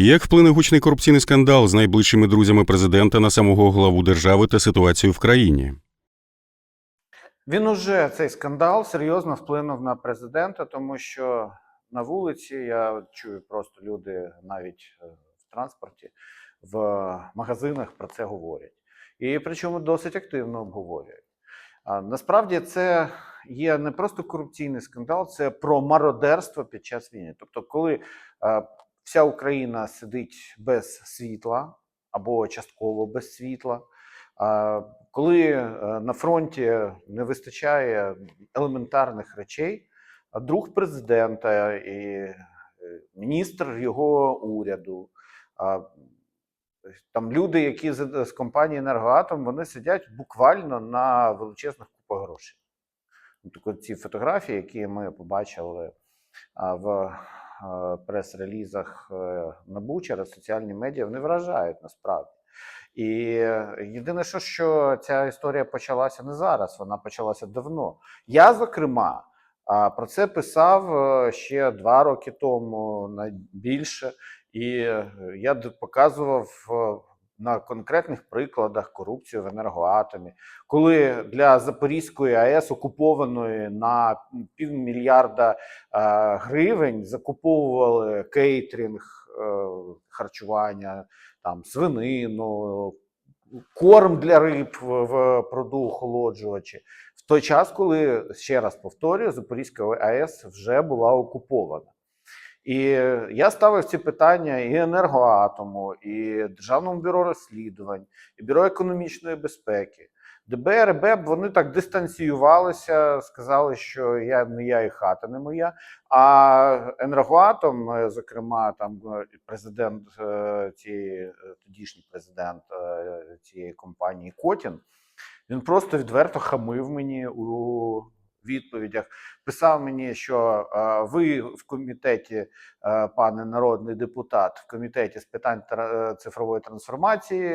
Як вплине гучний корупційний скандал з найближчими друзями президента на самого главу держави та ситуацію в країні? Він уже цей скандал серйозно вплинув на президента, тому що на вулиці я чую просто люди навіть е, в транспорті, в магазинах про це говорять. І причому досить активно обговорюють. А насправді це є не просто корупційний скандал, це про мародерство під час війни. Тобто, коли е, вся Україна сидить без світла або частково без світла. Коли е, на фронті не вистачає елементарних речей, друг президента і е, міністр його уряду, там люди, які з, компанії Енергоатом, вони сидять буквально на величезних купах грошей. Ці фотографії, які ми побачили в прес-релізах е, НАБУ через соціальні медіа, вони вражають насправді. І е, єдине, що, що ця історія почалася не зараз, вона почалася давно. Я, зокрема, про це писав е, ще два роки тому, найбільше. більше, і е, я показував е, на конкретних прикладах корупцію в енергоатомі, коли для Запорізької АЕС, окупованої на півмільярда е, гривень, закуповували кейтеринг, е, харчування, там свинину, корм для риб в, продуохолоджувачі. В той час, коли ще раз повторюю, Запорізька АЕС вже була окупована. І я ставив ці питання і енергоатому, і Державному бюро розслідувань, і Бюро економічної безпеки. ДБР БЕБ вони так дистанціювалися, сказали, що я не я і хата не моя. А енергоатом, е, зокрема, там е, президент е, цієї тодішній президент цієї компанії Котін, він просто відверто хамив мені у відповідях. Писав мені, що е, ви в комітеті, е, пане народний депутат, в комітеті з питань е, цифрової трансформації,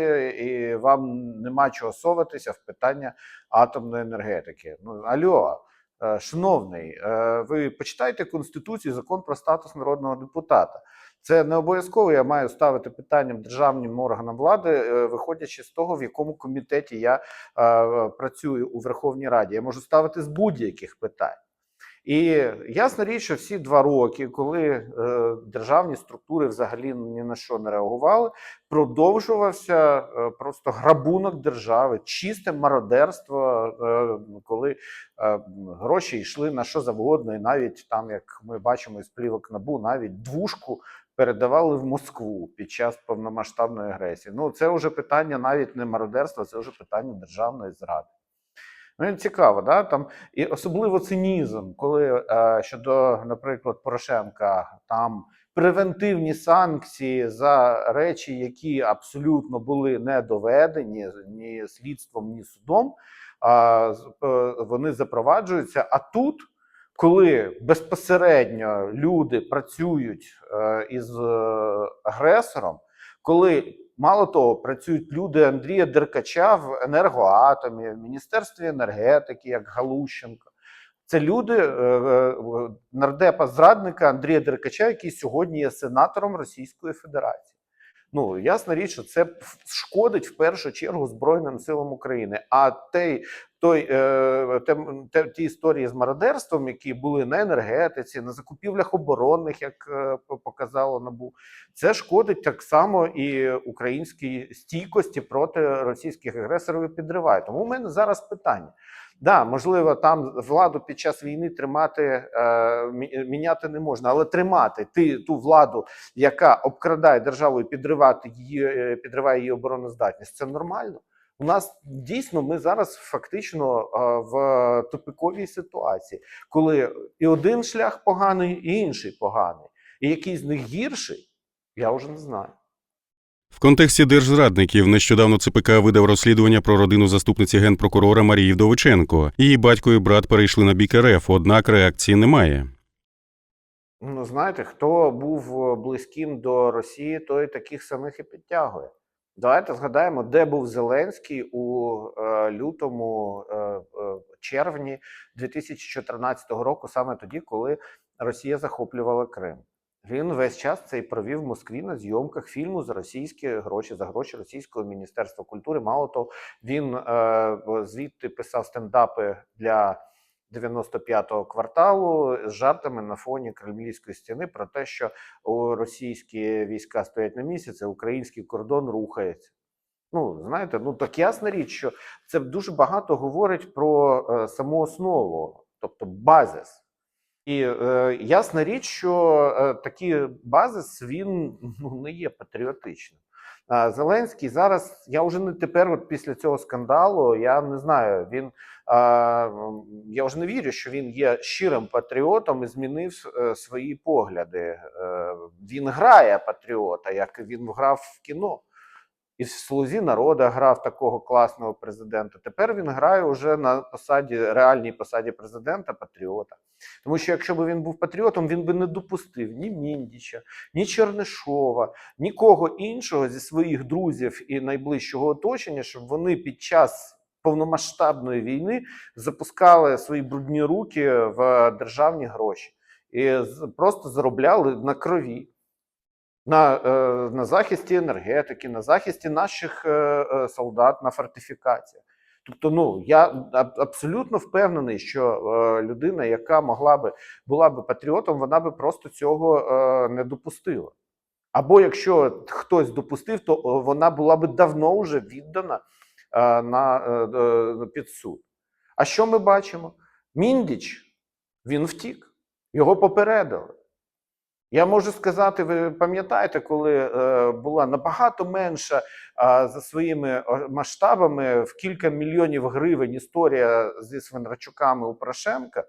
і вам нема чого соватися в питання атомної енергетики. Ну альо. Е, Шановний, е, ви почитайте Конституцію, закон про статус народного депутата. Це не обов'язково. Я маю ставити питанням державним органам влади, е, виходячи з того, в якому комітеті я е, працюю у Верховній Раді. Я можу ставити з будь-яких питань. І ясна річ, що всі два роки, коли е, державні структури взагалі ні на що не реагували, продовжувався е, просто грабунок держави, чисте мародерство, е, коли е, гроші йшли на що завгодно, і навіть там, як ми бачимо із плівок набу, навіть двушку передавали в Москву під час повномасштабної агресії. Ну це вже питання навіть не мародерства, це вже питання державної зради. Ну, цікаво, да? Там, і особливо цинізм, коли е, щодо, наприклад, Порошенка, там превентивні санкції за речі, які абсолютно були не доведені ні слідством, ні судом, а, е, вони запроваджуються. А тут, коли безпосередньо люди працюють е, із е, агресором, коли мало того, працюють люди Андрія Деркача в енергоатомі, в Міністерстві енергетики, як Галущенко. Це люди е, нардепа зрадника Андрія Деркача, який сьогодні є сенатором Російської Федерації. Ну ясна річ, що це шкодить в першу чергу Збройним силам України. А той, той е, те, те, ті історії з мародерством, які були на енергетиці, на закупівлях оборонних, як е, показало набу, це шкодить так само і українській стійкості проти російських агресорів і підриває. Тому у мене зараз питання. Да, можливо, там владу під час війни тримати е, міняти не можна, але тримати ти ту владу, яка обкрадає державу і підривати її, е, підриває її обороноздатність, це нормально. У нас дійсно ми зараз фактично в тупиковій ситуації, коли і один шлях поганий, і інший поганий. І який з них гірший, я вже не знаю. В контексті держзрадників нещодавно ЦПК видав розслідування про родину заступниці генпрокурора Марії Вдовиченко. Її батько і брат перейшли на бік РФ, однак реакції немає. Ну, знаєте, хто був близьким до Росії, той таких самих і підтягує. Давайте згадаємо, де був Зеленський у е, лютому, е, е, червні 2014 року, саме тоді, коли Росія захоплювала Крим. Він весь час цей провів в Москві на зйомках фільму за російські гроші, за гроші Російського міністерства культури. Мало того, він е, звідти писав стендапи для 95-го кварталу з жартами на фоні Кремлівської стіни про те, що російські війська стоять на місяці, український кордон рухається. Ну, знаєте, ну так ясна річ, що це дуже багато говорить про е, саму основу, тобто базис. І е, ясна річ, що е, такий базис він ну, не є патріотичним. Зеленський зараз, я вже не тепер, от після цього скандалу, я не знаю, він я вже не вірю, що він є щирим патріотом і змінив е, свої погляди. Е, він грає патріота, як він грав в кіно. І в слузі народа грав такого класного президента. Тепер він грає уже на посаді, реальній посаді президента патріота. Тому що якщо б він був патріотом, він би не допустив ні Міндіча, ні Чернишова, нікого іншого зі своїх друзів і найближчого оточення, щоб вони під час повномасштабної війни запускали свої брудні руки в державні гроші і просто заробляли на крові. На, е, на захисті енергетики, на захисті наших е, е, солдат, на фортифікаціях. Тобто, ну я абсолютно впевнений, що людина, яка могла би була би патріотом, вона би просто цього не допустила. Або якщо хтось допустив, то вона була би давно вже віддана на під суд. А що ми бачимо? Міндіч він втік, його попередили. Я можу сказати, ви пам'ятаєте, коли е, була набагато менша а, за своїми масштабами в кілька мільйонів гривень історія зі Свинрачуками у Порошенка,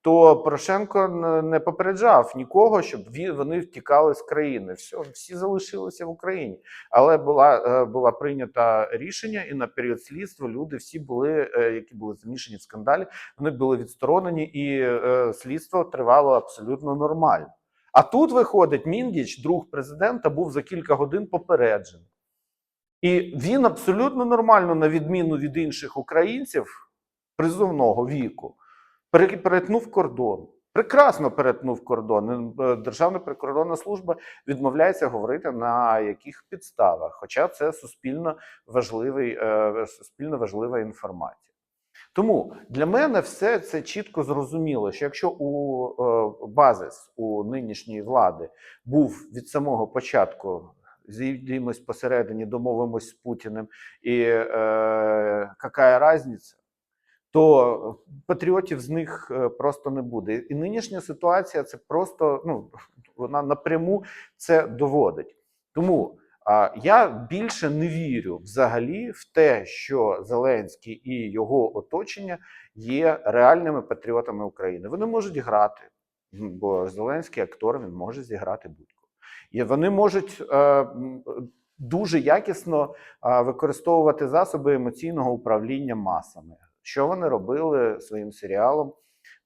то Порошенко не попереджав нікого, щоб вони втікали з країни. Все, всі залишилися в Україні. Але була, е, була прийнята рішення, і на період слідства люди всі були, е, які були замішані в скандалі, вони були відсторонені, і е, слідство тривало абсолютно нормально. А тут виходить, Міндіч, друг президента, був за кілька годин попереджений. І він абсолютно нормально, на відміну від інших українців призовного віку, перетнув кордон. Прекрасно перетнув кордон. Е, Державна прикордонна служба відмовляється говорити на яких підставах, хоча це суспільно важливий, е, суспільно важлива інформація. Тому для мене все це чітко зрозуміло, що якщо у е, базис у нинішньої влади був від самого початку зійдемось посередині, домовимось з Путіним, і е, яка різниця, то патріотів з них е, просто не буде. І нинішня ситуація це просто ну вона напряму це доводить. Тому я більше не вірю взагалі в те, що Зеленський і його оточення є реальними патріотами України. Вони можуть грати, бо Зеленський актор він може зіграти будь-кого. І вони можуть е, дуже якісно е, використовувати засоби емоційного управління масами. Що вони робили своїм серіалом,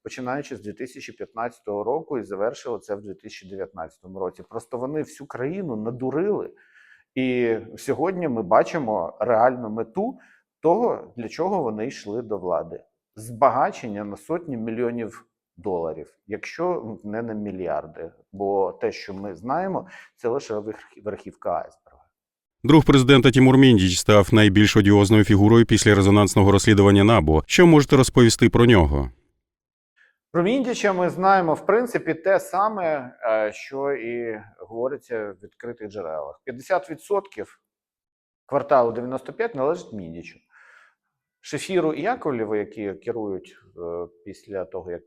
починаючи з 2015 року і завершили це в 2019 році. Просто вони всю країну надурили. І сьогодні ми бачимо реальну мету того, для чого вони йшли до влади: збагачення на сотні мільйонів доларів, якщо не на мільярди. Бо те, що ми знаємо, це лише верхівка айсберга. Друг президента Тімур Міндіч став найбільш одіозною фігурою після резонансного розслідування НАБУ. Що можете розповісти про нього? Про Міндіча ми знаємо в принципі те саме, е, що і говориться в відкритих джерелах. 50% кварталу 95 належить Міндічу. Шефіру і Яковлєву, які керують е, після того, як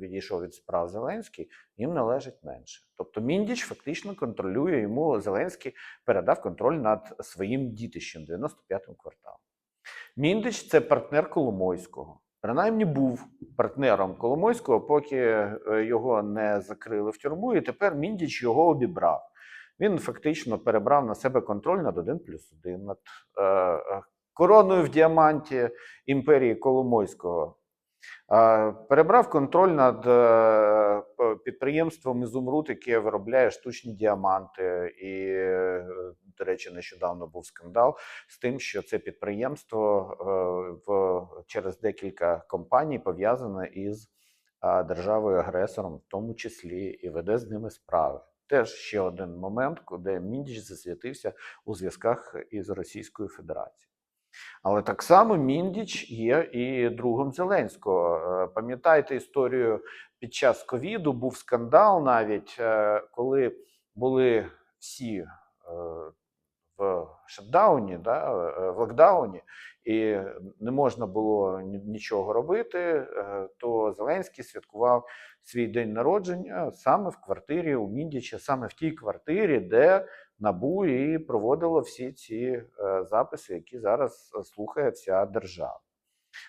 відійшов від справ Зеленський, їм належить менше. Тобто Міндіч фактично контролює йому Зеленський передав контроль над своїм дітищем 95-м кварталом. Міндич це партнер Коломойського. Принаймні був партнером Коломойського, поки е, його не закрили в тюрму, і тепер Міндіч його обібрав. Він фактично перебрав на себе контроль над 1 плюс 1, над е, е, короною в діаманті імперії Коломойського. Е, перебрав контроль над е, підприємством Ізумруд, яке виробляє штучні діаманти. І, е, до речі, нещодавно був скандал з тим, що це підприємство е, в, через декілька компаній пов'язане із державою-агресором, в тому числі, і веде з ними справи. Теж ще один момент, де Міндіч засвітився у зв'язках із Російською Федерацією. Але так само Міндіч є і другом Зеленського. Е, Пам'ятаєте історію під час ковіду? Був скандал навіть, е, коли були всі е, в шатдауні, да, е, в локдауні, і не можна було нічого робити, е, то Зеленський святкував свій день народження саме в квартирі у Міндіча, саме в тій квартирі, де НАБУ і проводило всі ці е, записи, які зараз слухає вся держава.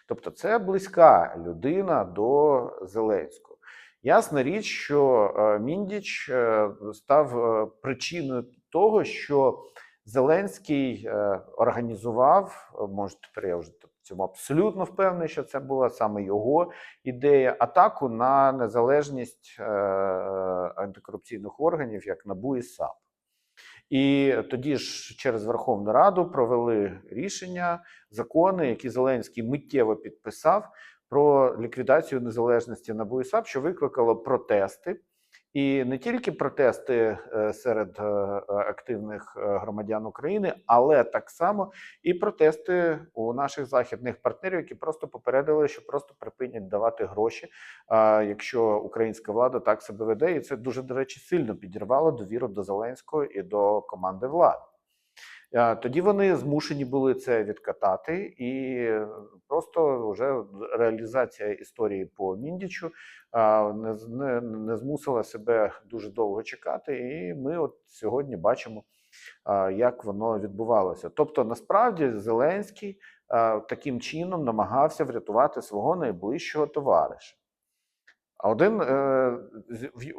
Тобто, це близька людина до Зеленського. Ясна річ, що Міндіч став причиною того, що Зеленський е, організував, е, може тепер я вже в цьому абсолютно впевнений, що це була саме його ідея, атаку на незалежність е, антикорупційних органів, як НАБУ і САП. І тоді ж через Верховну Раду провели рішення, закони, які Зеленський миттєво підписав про ліквідацію незалежності НАБУ і САП, що викликало протести. І не тільки протести е, серед е, активних е, громадян України, але так само і протести у наших західних партнерів, які просто попередили, що просто припинять давати гроші, якщо українська влада так себе веде. І це дуже, до речі, сильно підірвало довіру до Зеленського і до команди влади. Е, Тоді вони змушені були це відкатати, і просто вже реалізація історії по Міндічу не, не, не змусила себе дуже довго чекати. І ми от сьогодні бачимо, як воно відбувалося. Тобто, насправді, Зеленський таким чином намагався врятувати свого найближчого товариша. А один е,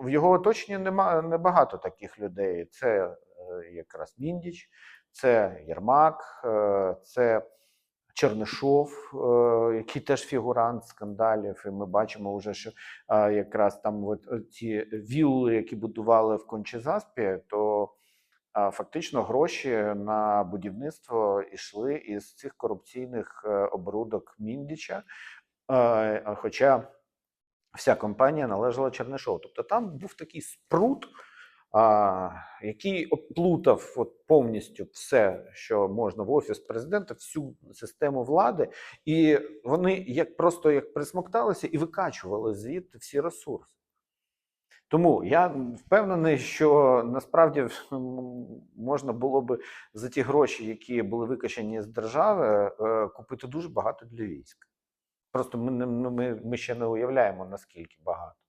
в його оточенні немає небагато таких людей. Це е, якраз Міндіч, це Єрмак, е, це Чернишов, е, який теж фігурант скандалів. І ми бачимо вже, що е, якраз там от ці вілли, які будували в Кончезаспі, то фактично гроші на будівництво йшли із цих корупційних оборудок Міндіча. Хоча вся компанія належала Чернишову. Тобто там був такий спрут, який оплутав от повністю все, що можна в офіс президента, всю систему влади, і вони як просто як присмокталися і викачували звідти всі ресурси. Тому я впевнений, що насправді можна було би за ті гроші, які були викачані з держави, е, купити дуже багато для війська. Просто ми, ну, ми, ми ще не уявляємо, наскільки багато.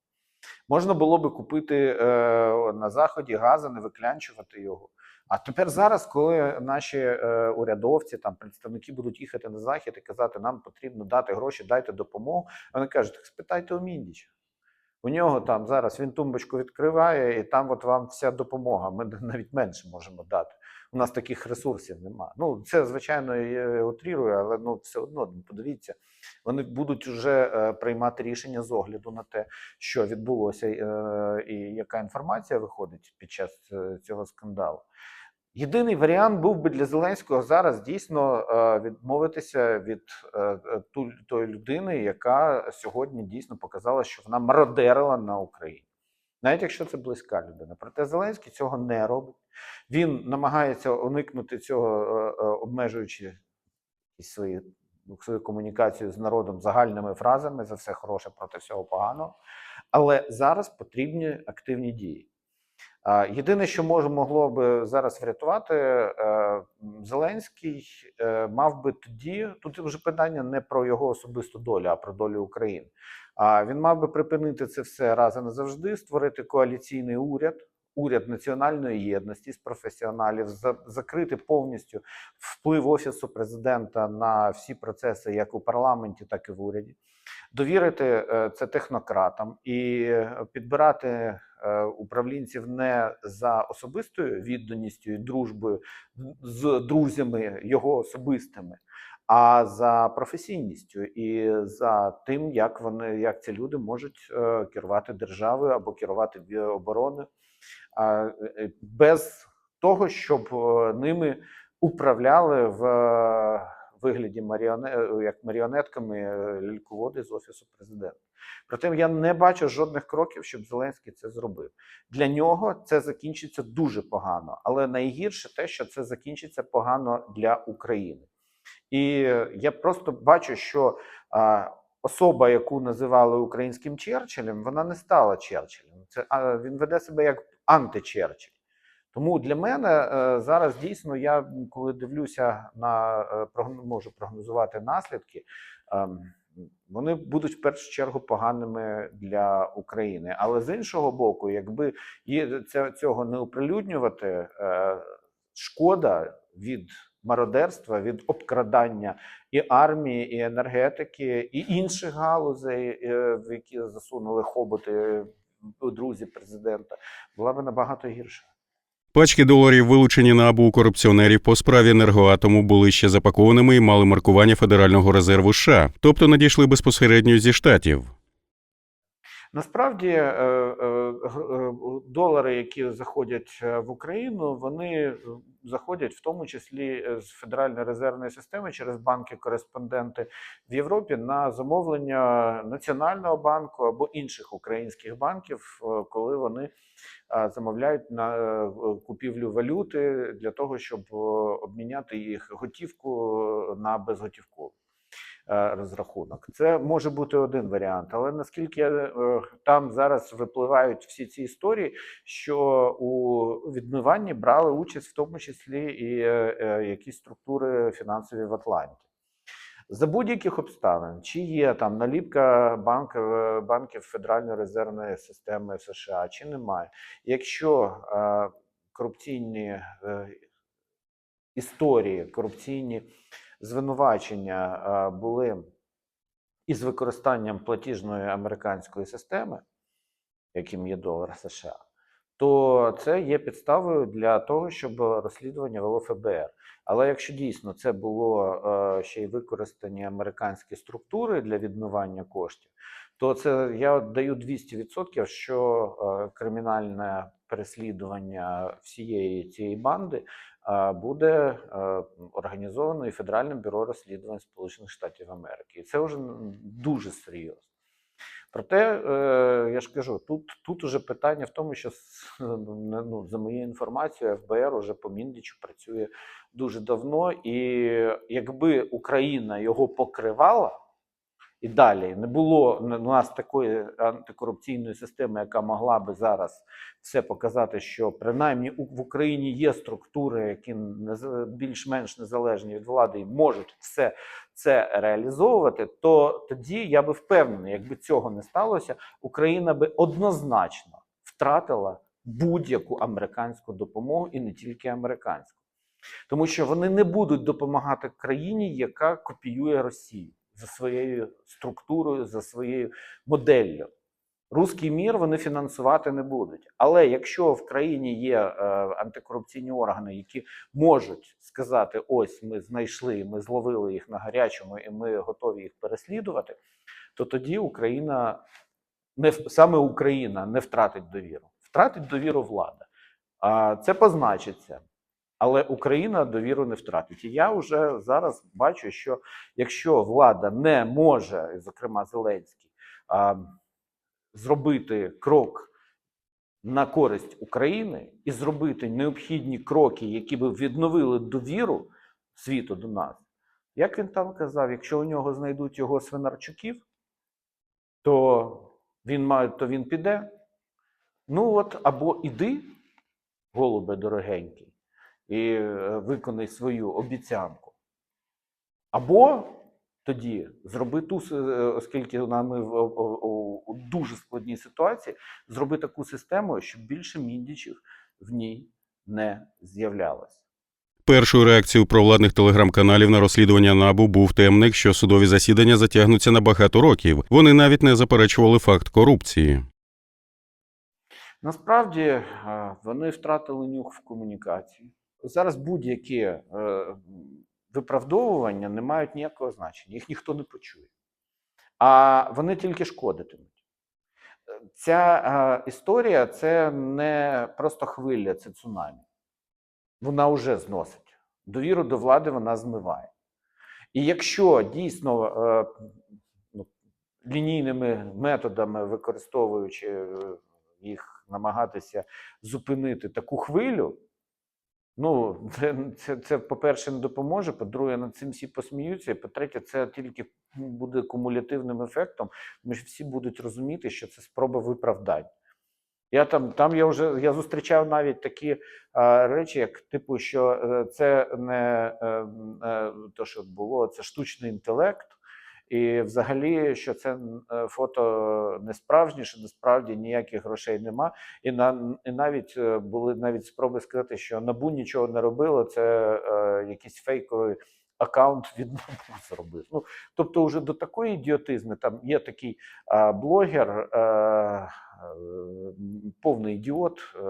Можна було би купити е, на заході газу, не виклянчувати його. А тепер зараз, коли наші е, урядовці, там представники будуть їхати на захід і казати, нам потрібно дати гроші, дайте допомогу. Вони кажуть, так спитайте у Міндіча. У нього там зараз він тумбочку відкриває, і там от вам вся допомога. Ми навіть менше можемо дати. У нас таких ресурсів немає. Ну, це, звичайно, я утрірую, але ну, все одно подивіться, вони будуть вже е, приймати рішення з огляду на те, що відбулося е, і яка інформація виходить під час е, цього скандалу. Єдиний варіант був би для Зеленського зараз дійсно е, відмовитися від е, е, тої людини, яка сьогодні дійсно показала, що вона мародерила на Україні. Навіть якщо це близька людина. Проте Зеленський цього не робить. Він намагається уникнути цього, е, е, обмежуючи свої, свою комунікацію з народом загальними фразами за все хороше проти всього поганого. Але зараз потрібні активні дії. Єдине, що може могло би зараз врятувати, е, Зеленський е, мав би тоді. Тут вже питання не про його особисту долю, а про долю України. А він мав би припинити це все раз і назавжди, створити коаліційний уряд, уряд національної єдності з професіоналів, закрити повністю вплив офісу президента на всі процеси, як у парламенті, так і в уряді. Довірити е, це технократам і е, підбирати е, управлінців не за особистою відданістю і дружбою з друзями його особистими, а за професійністю і за тим, як вони як ці люди можуть керувати державою або керувати обороною, без того, щоб е, ними управляли в, вигляді е, як маріонетками е, ляльководи з офісу президента. Проте я не бачу жодних кроків, щоб Зеленський це зробив. Для нього це закінчиться дуже погано, але найгірше те, що це закінчиться погано для України. І я просто бачу, що а, особа, яку називали українським Черчиллем, вона не стала Черчиллем. Це а, він веде себе як античерчилль. Тому для мене е, зараз дійсно я коли дивлюся на е, можу прогнозувати наслідки. ем, Вони будуть в першу чергу поганими для України. Але з іншого боку, якби цього не оприлюднювати, е, шкода від мародерства, від обкрадання і армії, і енергетики, і інших галузей, в які засунули хоботи друзі президента, була б набагато гірша. Пачки доларів, вилучені на АБУ корупціонерів по справі енергоатому, були ще запакованими і мали маркування Федерального резерву США, тобто надійшли безпосередньо зі штатів. Насправді е, е, е, долари, які заходять в Україну, вони заходять в тому числі з Федеральної резервної системи через банки-кореспонденти в Європі на замовлення Національного банку або інших українських банків, коли вони замовляють на купівлю валюти для того, щоб обміняти їх готівку на безготівкову розрахунок. Це може бути один варіант, але наскільки е, там зараз випливають всі ці історії, що у відмиванні брали участь в тому числі і е, е, якісь структури фінансові в Атланті. За будь-яких обставин, чи є там наліпка банк, е, банків Федеральної резервної системи США, чи немає. Якщо е, корупційні е, історії, корупційні звинувачення е, були із використанням платіжної американської системи, яким є долар США, то це є підставою для того, щоб розслідування вело ФБР. Але якщо дійсно це було е, ще й використані американські структури для відмивання коштів, то це я даю 200%, що е, кримінальне переслідування всієї цієї банди буде організовано і Федеральним бюро розслідувань Сполучених Штатів Америки. І це вже дуже серйозно. Проте, е, я ж кажу, тут, тут уже питання в тому, що ну, за моєю інформацією, ФБР уже по Міндічу працює дуже давно, і якби Україна його покривала і далі не було у нас такої антикорупційної системи, яка могла би зараз все показати, що принаймні в Україні є структури, які більш-менш незалежні від влади і можуть все це реалізовувати, то тоді я би впевнений, якби цього не сталося, Україна би однозначно втратила будь-яку американську допомогу і не тільки американську. Тому що вони не будуть допомагати країні, яка копіює Росію за своєю структурою, за своєю моделлю. Руський мір вони фінансувати не будуть. Але якщо в країні є е, антикорупційні органи, які можуть сказати: ось ми знайшли, ми зловили їх на гарячому, і ми готові їх переслідувати, то тоді Україна не саме Україна не втратить довіру, втратить довіру влада. А це позначиться. Але Україна довіру не втратить. І я вже зараз бачу, що якщо влада не може, зокрема Зеленський, зробити крок на користь України і зробити необхідні кроки, які б відновили довіру світу до нас, як він там казав, якщо у нього знайдуть його свинарчуків, то він має, то він піде. Ну от або іди, голубе дорогенький, і е, виконай свою обіцянку. Або тоді зроби ту, е, оскільки ми в у дуже складній ситуації, зроби таку систему, щоб більше міндічів в ній не з'являлось. Першою реакцією провладних телеграм-каналів на розслідування НАБУ був темник, що судові засідання затягнуться на багато років. Вони навіть не заперечували факт корупції. Насправді е, вони втратили нюх в комунікації. Зараз будь-які е, виправдовування не мають ніякого значення, їх ніхто не почує. А вони тільки шкодитимуть. Ця е, історія це не просто хвиля, це цунамі. Вона вже зносить. Довіру до влади вона змиває. І якщо дійсно е, ну, лінійними методами, використовуючи е, їх, намагатися зупинити таку хвилю, ну, це, це, це по-перше, не допоможе, по-друге, над цим всі посміються, і по-третє, це тільки буде кумулятивним ефектом, тому що всі будуть розуміти, що це спроба виправдань. Я там, там я вже я зустрічав навіть такі а, речі, як типу, що е, це не е, е, то, що було, це штучний інтелект, і взагалі, що це е, фото не справжнє, що насправді ніяких грошей нема. І на і навіть е, були навіть спроби сказати, що набу нічого не робило. Це е, якийсь фейковий аккаунт від НАБУ зробив. Ну тобто, вже до такої ідіотизми там є такий е, блогер. Е, Повний ідіот, е,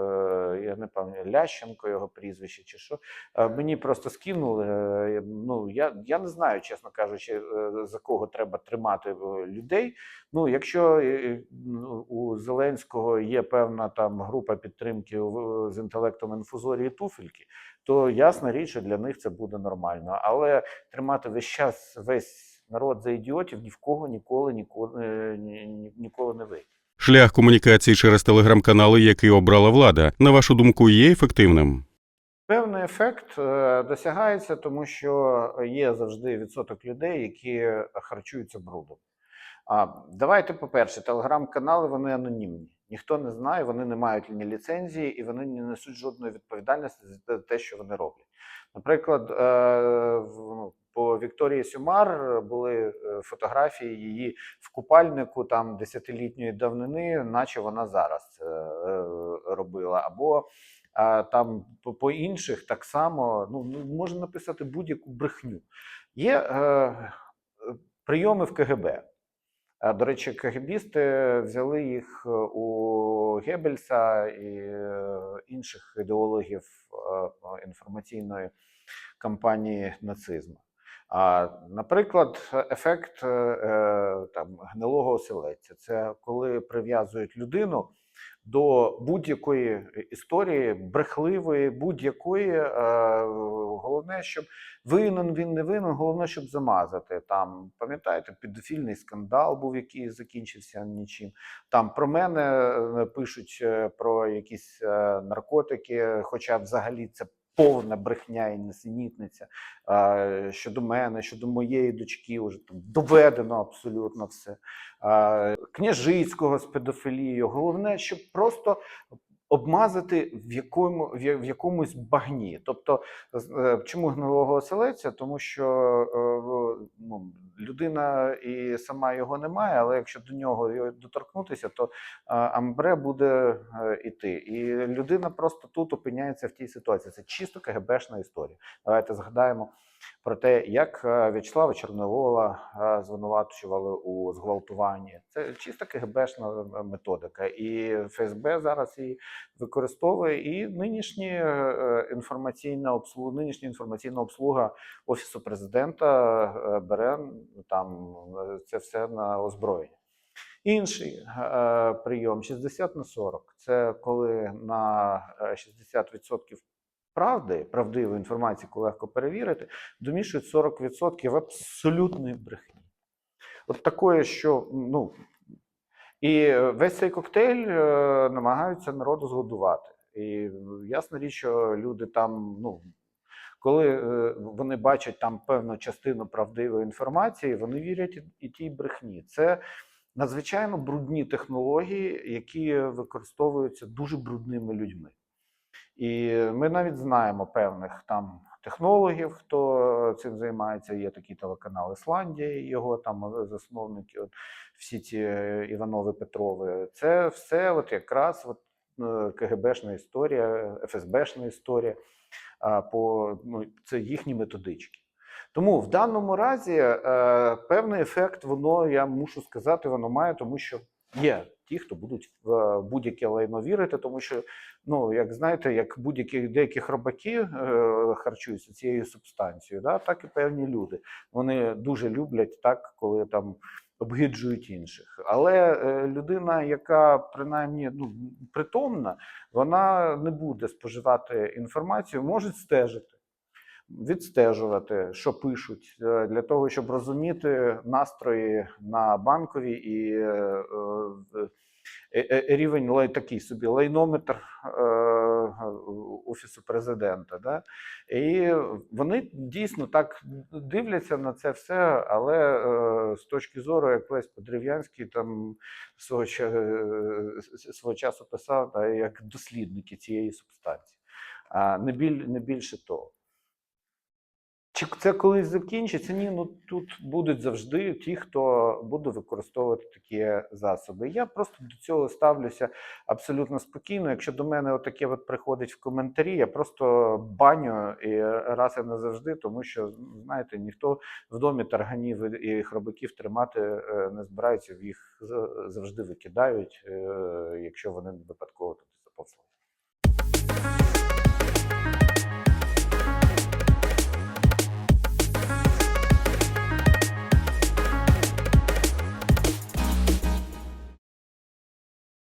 я не пам'ятаю, Лященко його прізвище чи що. Е, Мені просто скинули. е, Ну я, я не знаю, чесно кажучи, е, за кого треба тримати е, людей. Ну, якщо е, ну, у Зеленського є певна там група підтримки з інтелектом інфузорії туфельки, то ясна річ, що для них це буде нормально. Але тримати весь час весь народ за ідіотів ні в кого ніколи ніколи, е, ні- ні- ніколи не вийде. Шлях комунікації через телеграм-канали, який обрала влада, на вашу думку, є ефективним? Певний ефект е, досягається, тому що є завжди відсоток людей, які харчуються брудом. А давайте, по-перше, телеграм-канали вони анонімні. Ніхто не знає, вони не мають ні ліцензії і вони не несуть жодної відповідальності за те, що вони роблять. Наприклад, е, ну, по Вікторії Сюмар були е, фотографії її в купальнику там десятилітньої давнини, наче вона зараз е, е, робила. Або там по, інших так само ну, ну, можна написати будь-яку брехню. Є е, е, прийоми в КГБ. Е, До речі, КГБісти взяли їх е, у Геббельса і е, інших ідеологів інформаційної кампанії нацизму. А, наприклад, ефект там, гнилого оселедця це коли прив'язують людину до будь-якої історії, брехливої, будь-якої. Е, головне, щоб винен він не винен, головне, щоб замазати. Там, пам'ятаєте, педофільний скандал був, який закінчився нічим. Там про мене е, пишуть е, про якісь наркотики, хоча взагалі це. Повна брехня і несенітниця щодо мене, щодо моєї дочки, вже там доведено абсолютно все. Княжицького з педофілією. Головне, щоб просто обмазати в якому в якомусь багні. Тобто, е, чому гнилого оселеця? Тому що е, ну, людина і сама його не має, але якщо до нього доторкнутися, то амбре буде е, іти. І людина просто тут опиняється в тій ситуації. Це чисто КГБшна історія. Давайте згадаємо про те, як е, В'ячеслава Чорновола е, звинувачували у зґвалтуванні. Це чисто КГБшна е, методика. І ФСБ зараз її використовує. І нинішні інформаційна обслуга, нинішня інформаційна обслуга офісу президента бере там е, це все на озброєння. Інший прийом 60 на 40. Це коли на е, 60% правди, правдивої інформації, яку легко перевірити, домішують 40% абсолютної брехні. От такої, що ну. І весь цей коктейль е, намагаються народу згодувати. І ясна річ, що люди там, ну. Коли е, вони бачать там певну частину правдивої інформації, вони вірять і тій брехні. Це надзвичайно брудні технології, які використовуються дуже брудними людьми. І ми навіть знаємо певних там технологів, хто цим займається. Є такий телеканал Ісландія, його там засновники, от всі ці е, Іванови Петрови. Це все от якраз от, е, КГБшна історія, ФСБшна історія. По, ну, це їхні методички. Тому в даному разі е, певний ефект, воно, я мушу сказати, воно має, тому що є ті, хто будуть в е, будь-яке лайно вірити, тому що, ну, як знаєте, як будь-які деякі хробаки е, харчуються цією субстанцією, да, так і певні люди. Вони дуже люблять так, коли там обгиджують інших. Але е, людина, яка принаймні ну, притомна, вона не буде споживати інформацію, може стежити. Відстежувати, що пишуть, е, для того, щоб розуміти настрої на банковій і е, е, рівень такий собі лайнометр офісу президента. Да? І вони дійсно так дивляться на це все, але з точки зору, як Лесь Подрів'янський там свого, свого часу писав, як дослідники цієї субстанції, а не більше того. Чи це колись закінчиться? Ні, ну тут будуть завжди ті, хто буде використовувати такі засоби. Я просто до цього ставлюся абсолютно спокійно. Якщо до мене отаке от приходить в коментарі, я просто баню і раз і назавжди, тому що знаєте, ніхто в домі тарганів і хробаків тримати е, не збирається, їх завжди викидають, е, якщо вони випадково туди заповзли.